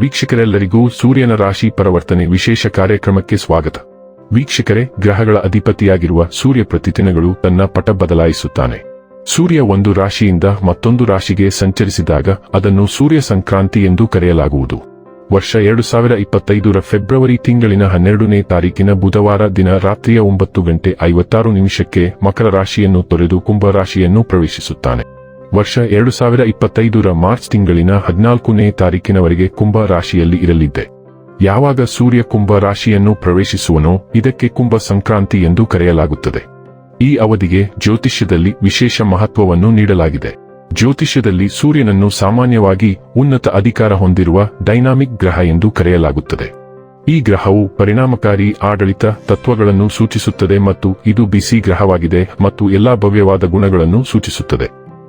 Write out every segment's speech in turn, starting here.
ವೀಕ್ಷಕರೆಲ್ಲರಿಗೂ ಸೂರ್ಯನ ರಾಶಿ ಪರಿವರ್ತನೆ ವಿಶೇಷ ಕಾರ್ಯಕ್ರಮಕ್ಕೆ ಸ್ವಾಗತ. ವೀಕ್ಷಕರೇ, ಗ್ರಹಗಳ ಅಧಿಪತಿಯಾಗಿರುವ ಸೂರ್ಯ ಪ್ರತಿದಿನಗಳು ತನ್ನ ಪಟ ಬದಲಾಯಿಸುತ್ತಾನೆ. ಸೂರ್ಯ ಒಂದು ರಾಶಿಯಿಂದ ಮತ್ತೊಂದು ರಾಶಿಗೆ ಸಂಚರಿಸಿದಾಗ ಅದನ್ನು ಸೂರ್ಯ ಸಂಕ್ರಾಂತಿ ಎಂದು ಕರೆಯಲಾಗುವುದು. ವರ್ಷ ಎರಡು ಸಾವಿರ ಇಪ್ಪತ್ತೈದರ ಫೆಬ್ರವರಿ ತಿಂಗಳಿನ ಹನ್ನೆರಡನೇ ತಾರೀಕಿನ ಬುಧವಾರ ದಿನ ರಾತ್ರಿಯ ಒಂಬತ್ತು ಗಂಟೆ ಐವತ್ತಾರು ನಿಮಿಷಕ್ಕೆ ಮಕರ ರಾಶಿಯನ್ನು ತೊರೆದು ಕುಂಭ ರಾಶಿಯನ್ನು ಪ್ರವೇಶಿಸುತ್ತಾನೆ. ವರ್ಷ ಎರಡು ಸಾವಿರ ಇಪ್ಪತ್ತೈದರ ಮಾರ್ಚ್ ತಿಂಗಳಿನ ಹದಿನಾಲ್ಕನೇ ತಾರೀಕಿನವರೆಗೆ ಕುಂಭ ರಾಶಿಯಲ್ಲಿ ಇರಲಿದ್ದೆ. ಯಾವಾಗ ಸೂರ್ಯ ಕುಂಭ ರಾಶಿಯನ್ನು ಪ್ರವೇಶಿಸುವನೋ ಇದಕ್ಕೆ ಕುಂಭ ಸಂಕ್ರಾಂತಿ ಎಂದು ಕರೆಯಲಾಗುತ್ತದೆ. ಈ ಅವಧಿಗೆ ಜ್ಯೋತಿಷ್ಯದಲ್ಲಿ ವಿಶೇಷ ಮಹತ್ವವನ್ನು ನೀಡಲಾಗಿದೆ. ಜ್ಯೋತಿಷ್ಯದಲ್ಲಿ ಸೂರ್ಯನನ್ನು ಸಾಮಾನ್ಯವಾಗಿ ಉನ್ನತ ಅಧಿಕಾರ ಹೊಂದಿರುವ ಡೈನಾಮಿಕ್ ಗ್ರಹ ಎಂದು ಕರೆಯಲಾಗುತ್ತದೆ. ಈ ಗ್ರಹವು ಪರಿಣಾಮಕಾರಿ ಆಡಳಿತ ತತ್ವಗಳನ್ನು ಸೂಚಿಸುತ್ತದೆ ಮತ್ತು ಇದು ಬಿಸಿ ಗ್ರಹವಾಗಿದೆ ಮತ್ತು ಎಲ್ಲಾ ಭವ್ಯವಾದ ಗುಣಗಳನ್ನು ಸೂಚಿಸುತ್ತದೆ.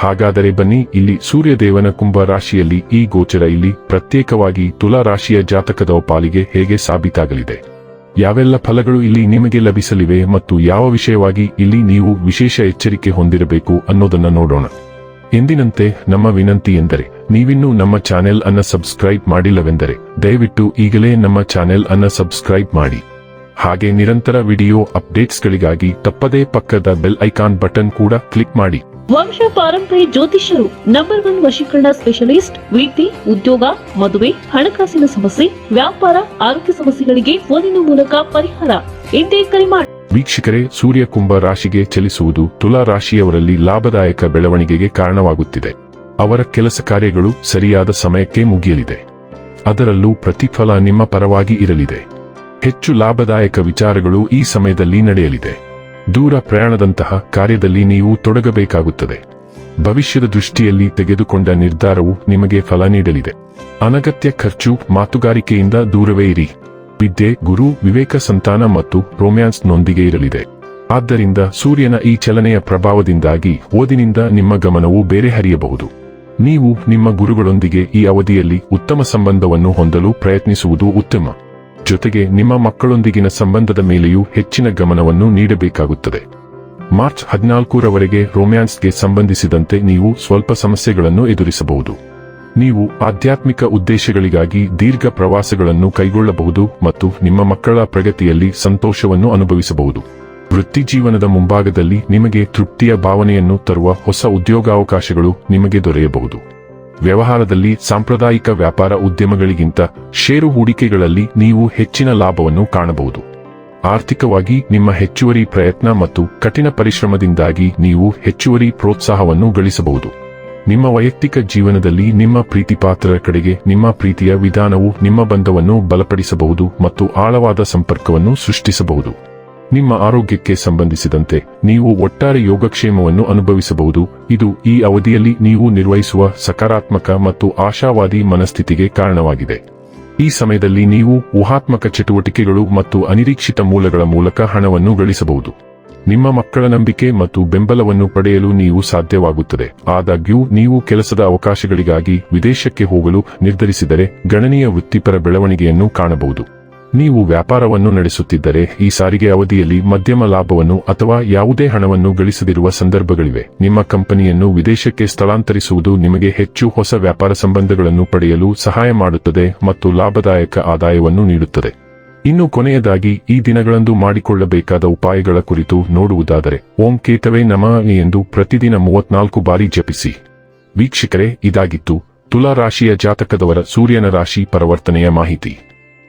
ಹಾಗಾದರೆ ಬನ್ನಿ, ಇಲ್ಲಿ ಸೂರ್ಯದೇವನ ಕುಂಭ ರಾಶಿಯಲ್ಲಿ ಈ ಗೋಚರ ಇಲ್ಲಿ ಪ್ರತ್ಯೇಕವಾಗಿ ತುಲಾ ರಾಶಿಯ ಜಾತಕದ ಪಾಲಿಗೆ ಹೇಗೆ ಸಾಬೀತಾಗಲಿದೆ? ಯಾವೆಲ್ಲ ಫಲಗಳು ಇಲ್ಲಿ ನಿಮಗೆ ಲಭಿಸಲಿವೆ ಮತ್ತು ಯಾವ ವಿಷಯವಾಗಿ ಇಲ್ಲಿ ನೀವು ವಿಶೇಷ ಎಚ್ಚರಿಕೆ ಹೊಂದಿರಬೇಕು ಅನ್ನೋದನ್ನ ನೋಡೋಣ. ಎಂದಿನಂತೆ, ನಮ್ಮ ವಿನಂತಿ ಎಂದರೆ, ನೀವಿನ್ನೂ ನಮ್ಮ ಚಾನೆಲ್ ಅನ್ನ ಸಬ್ಸ್ಕ್ರೈಬ್ ಮಾಡಿಲ್ಲವೆಂದರೆ, ದಯವಿಟ್ಟು ಈಗಲೇ ನಮ್ಮ ಚಾನೆಲ್ ಅನ್ನ ಸಬ್ಸ್ಕ್ರೈಬ್ ಮಾಡಿ. ಹಾಗೆ ನಿರಂತರ ವಿಡಿಯೋ ಅಪ್ಡೇಟ್ಸ್ಗಳಿಗಾಗಿ ತಪ್ಪದೇ ಪಕ್ಕದ ಬೆಲ್ ಐಕಾನ್ ಬಟನ್ ಕೂಡ ಕ್ಲಿಕ್ ಮಾಡಿ. ವಂಶ ಪಾರಂಪರಿ ಜ್ಯೋತಿಷ್ಯರು ನಂಬರ್ ಒನ್ ವಶೀಕರಣ ಸ್ಪೆಷಲಿಸ್ಟ್ ವಿದ್ಯೆ ಉದ್ಯೋಗ ಮದುವೆ ಹಣಕಾಸಿನ ಸಮಸ್ಯೆ ವ್ಯಾಪಾರ ಆರೋಗ್ಯ ಸಮಸ್ಯೆಗಳಿಗೆ ಫೋನಿನ ಮೂಲಕ ಪರಿಹಾರ. ಎಂದೇ ಕರೆ ಮಾಡಿ ವೀಕ್ಷಕರೇ ಸೂರ್ಯ ಕುಂಭ ರಾಶಿಗೆ ಚಲಿಸುವುದು ತುಲಾ ರಾಶಿಯವರಲ್ಲಿ ಲಾಭದಾಯಕ ಬೆಳವಣಿಗೆಗೆ ಕಾರಣವಾಗುತ್ತಿದೆ. ಅವರ ಕೆಲಸ ಕಾರ್ಯಗಳು ಸರಿಯಾದ ಸಮಯಕ್ಕೆ ಮುಗಿಯಲಿದೆ. ಅದರಲ್ಲೂ ಪ್ರತಿಫಲ ನಿಮ್ಮ ಪರವಾಗಿ ಇರಲಿದೆ. ಹೆಚ್ಚು ಲಾಭದಾಯಕ ವಿಚಾರಗಳು ಈ ಸಮಯದಲ್ಲಿ ನಡೆಯಲಿದೆ. ದೂರ ಪ್ರಯಾಣದಂತಹ ಕಾರ್ಯದಲ್ಲಿ ನೀವು ತೊಡಗಬೇಕಾಗುತ್ತದೆ. ಭವಿಷ್ಯದ ದೃಷ್ಟಿಯಲ್ಲಿ ತೆಗೆದುಕೊಂಡ ನಿರ್ಧಾರವು ನಿಮಗೆ ಫಲ ನೀಡಲಿದೆ. ಅನಗತ್ಯ ಖರ್ಚು ಮಾತುಗಾರಿಕೆಯಿಂದ ದೂರವೇ ಇರಿ. ವಿದ್ಯೆ, ಗುರು, ವಿವೇಕ ಸಂತಾನ ಮತ್ತು ರೊಮ್ಯಾನ್ಸ್ನೊಂದಿಗೆ ಇರಲಿದೆ. ಆದ್ದರಿಂದ ಸೂರ್ಯನ ಈ ಚಲನೆಯ ಪ್ರಭಾವದಿಂದಾಗಿ ಓದಿನಿಂದ ನಿಮ್ಮ ಗಮನವು ಬೇರೆ ಹರಿಯಬಹುದು. ನೀವು ನಿಮ್ಮ ಗುರುಗಳೊಂದಿಗೆ ಈ ಅವಧಿಯಲ್ಲಿ ಉತ್ತಮ ಸಂಬಂಧವನ್ನು ಹೊಂದಲು ಪ್ರಯತ್ನಿಸುವುದು ಉತ್ತಮ. ಜೊತೆಗೆ ನಿಮ್ಮ ಮಕ್ಕಳೊಂದಿಗಿನ ಸಂಬಂಧದ ಮೇಲೆಯೂ ಹೆಚ್ಚಿನ ಗಮನವನ್ನು ನೀಡಬೇಕಾಗುತ್ತದೆ. ಮಾರ್ಚ್ ಹದಿನಾಲ್ಕರವರೆಗೆ ರೊಮ್ಯಾನ್ಸ್ಗೆ ಸಂಬಂಧಿಸಿದಂತೆ ನೀವು ಸ್ವಲ್ಪ ಸಮಸ್ಯೆಗಳನ್ನು ಎದುರಿಸಬಹುದು. ನೀವು ಆಧ್ಯಾತ್ಮಿಕ ಉದ್ದೇಶಗಳಿಗಾಗಿ ದೀರ್ಘ ಪ್ರವಾಸಗಳನ್ನು ಕೈಗೊಳ್ಳಬಹುದು ಮತ್ತು ನಿಮ್ಮ ಮಕ್ಕಳ ಪ್ರಗತಿಯಲ್ಲಿ ಸಂತೋಷವನ್ನು ಅನುಭವಿಸಬಹುದು. ವೃತ್ತಿಜೀವನದ ಮುಂಭಾಗದಲ್ಲಿ ನಿಮಗೆ ತೃಪ್ತಿಯ ಭಾವನೆಯನ್ನು ತರುವ ಹೊಸ ಉದ್ಯೋಗಾವಕಾಶಗಳು ನಿಮಗೆ ದೊರೆಯಬಹುದು. ವ್ಯವಹಾರದಲ್ಲಿ ಸಾಂಪ್ರದಾಯಿಕ ವ್ಯಾಪಾರ ಉದ್ಯಮಗಳಿಗಿಂತ ಷೇರು ಹೂಡಿಕೆಗಳಲ್ಲಿ ನೀವು ಹೆಚ್ಚಿನ ಲಾಭವನ್ನು ಕಾಣಬಹುದು. ಆರ್ಥಿಕವಾಗಿ ನಿಮ್ಮ ಹೆಚ್ಚುವರಿ ಪ್ರಯತ್ನ ಮತ್ತು ಕಠಿಣ ಪರಿಶ್ರಮದಿಂದಾಗಿ ನೀವು ಹೆಚ್ಚುವರಿ ಪ್ರೋತ್ಸಾಹವನ್ನು ಗಳಿಸಬಹುದು. ನಿಮ್ಮ ವೈಯಕ್ತಿಕ ಜೀವನದಲ್ಲಿ ನಿಮ್ಮ ಪ್ರೀತಿಪಾತ್ರರ ಕಡೆಗೆ ನಿಮ್ಮ ಪ್ರೀತಿಯ ವಿಧಾನವು ನಿಮ್ಮ ಬಂಧವನ್ನು ಬಲಪಡಿಸಬಹುದು ಮತ್ತು ಆಳವಾದ ಸಂಪರ್ಕವನ್ನು ಸೃಷ್ಟಿಸಬಹುದು. ನಿಮ್ಮ ಆರೋಗ್ಯಕ್ಕೆ ಸಂಬಂಧಿಸಿದಂತೆ ನೀವು ಒಟ್ಟಾರೆ ಯೋಗಕ್ಷೇಮವನ್ನು ಅನುಭವಿಸಬಹುದು. ಇದು ಈ ಅವಧಿಯಲ್ಲಿ ನೀವು ನಿರ್ವಹಿಸುವ ಸಕಾರಾತ್ಮಕ ಮತ್ತು ಆಶಾವಾದಿ ಮನಸ್ಥಿತಿಗೆ ಕಾರಣವಾಗಿದೆ. ಈ ಸಮಯದಲ್ಲಿ ನೀವು ಊಹಾತ್ಮಕ ಚಟುವಟಿಕೆಗಳು ಮತ್ತು ಅನಿರೀಕ್ಷಿತ ಮೂಲಗಳ ಮೂಲಕ ಹಣವನ್ನು ಗಳಿಸಬಹುದು. ನಿಮ್ಮ ಮಕ್ಕಳ ನಂಬಿಕೆ ಮತ್ತು ಬೆಂಬಲವನ್ನು ಪಡೆಯಲು ನೀವು ಸಾಧ್ಯವಾಗುತ್ತದೆ. ಆದಾಗ್ಯೂ, ನೀವು ಕೆಲಸದ ಅವಕಾಶಗಳಿಗಾಗಿ ವಿದೇಶಕ್ಕೆ ಹೋಗಲು ನಿರ್ಧರಿಸಿದರೆ ಗಣನೀಯ ವೃತ್ತಿಪರ ಬೆಳವಣಿಗೆಯನ್ನು ಕಾಣಬಹುದು. ನೀವು ವ್ಯಾಪಾರವನ್ನು ನಡೆಸುತ್ತಿದ್ದರೆ ಈ ಸಾರಿಗೆ ಅವಧಿಯಲ್ಲಿ ಮಧ್ಯಮ ಲಾಭವನ್ನು ಅಥವಾ ಯಾವುದೇ ಹಣವನ್ನು ಗಳಿಸದಿರುವ ಸಂದರ್ಭಗಳಿವೆ. ನಿಮ್ಮ ಕಂಪನಿಯನ್ನು ವಿದೇಶಕ್ಕೆ ಸ್ಥಳಾಂತರಿಸುವುದು ನಿಮಗೆ ಹೆಚ್ಚು ಹೊಸ ವ್ಯಾಪಾರ ಸಂಬಂಧಗಳನ್ನು ಪಡೆಯಲು ಸಹಾಯ ಮಾಡುತ್ತದೆ ಮತ್ತು ಲಾಭದಾಯಕ ಆದಾಯವನ್ನು ನೀಡುತ್ತದೆ. ಇನ್ನು ಕೊನೆಯದಾಗಿ, ಈ ದಿನಗಳಂದು ಮಾಡಿಕೊಳ್ಳಬೇಕಾದ ಉಪಾಯಗಳ ಕುರಿತು ನೋಡುವುದಾದರೆ, ಓಂ ಕೇತವೇ ನಮಃ ಎಂದು ಪ್ರತಿದಿನ ಮೂವತ್ನಾಲ್ಕು ಬಾರಿ ಜಪಿಸಿ. ವೀಕ್ಷಕರೇ, ಇದಾಗಿತ್ತು ತುಲಾ ರಾಶಿಯ ಜಾತಕದವರ ಸೂರ್ಯನ ರಾಶಿ ಪರವರ್ತನೆಯ ಮಾಹಿತಿ.